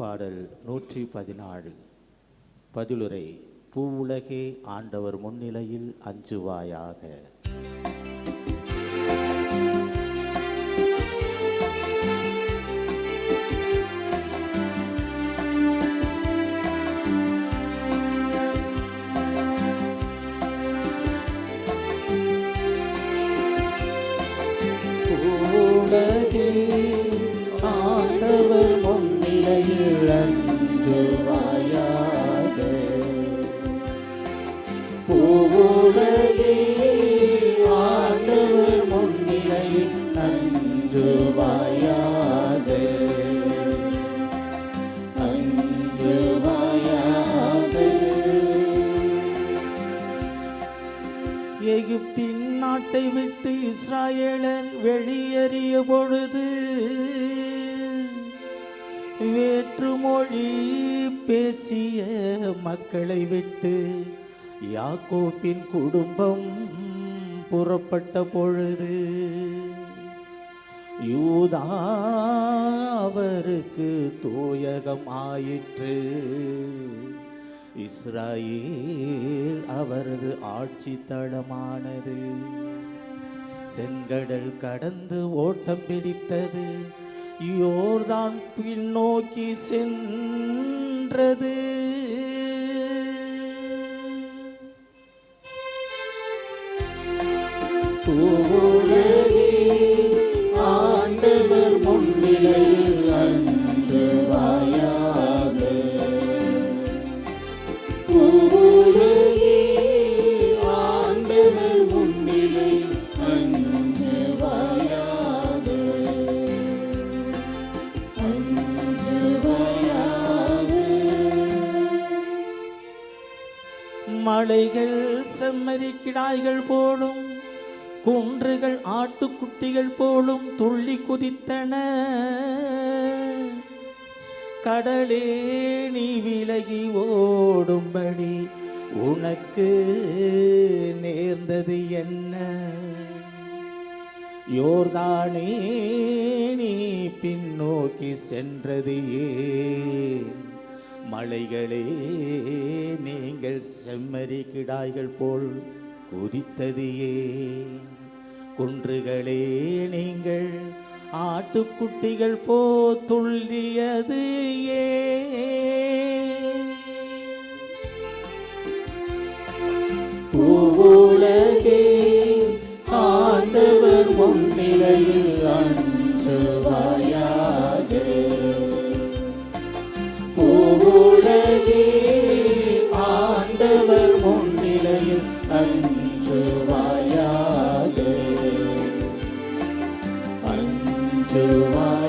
பாடல் நூற்றி பதினாறு பதிலுரை பூவுலகே ஆண்டவர் முன்னிலையில் அஞ்சுவாயாக. பூவுலகே ஆண்டவர் முன்னிலையில் அஞ்சுவாயாக பூவுலகே ஆண்டவர் முன்னிலையில் அஞ்சுவாயாக அஞ்சுவாயாக எகிப்தின் நாட்டை விட்டு இஸ்ராயேலர் வெளியேறிய பொழுது வேற்றுமொழி பேசிய மக்களை விட்டு யாக்கோப்பின் குடும்பம் புறப்பட்ட பொழுது யூதா அவருக்கு தோயகம் ஆயிற்று இஸ்ராயேல் அவரது ஆட்சி தளமானது செங்கடல் கடந்து ஓட்டம் பிடித்தது. யோர்தான் பின்னோக்கி சென்றது. ஓ மலைகள் செம்மறி கிடாய்கள் போலும் குன்றுகள் ஆட்டுக்குட்டிகள் போலும் துள்ளி குதித்தன. கடலே நீ விலகி ஓடும்படி உனக்கு நேர்ந்தது என்ன? யோர்தானே நீ பின்னோக்கி சென்றது ஏன்? மலைகளே நீங்கள் செம்மறி கிடாய்கள் போல் குதித்தது ஏன்? குன்றுகளே நீங்கள் ஆட்டுக்குட்டிகள் போ துள்ளியது ஏன்? பூவுலகே ஆண்டவர் முன்னிலையில் பூவுலகே ஆண்டவர் முன்னிலையில் அஞ்சுவாயாக அஞ்சுவாயாக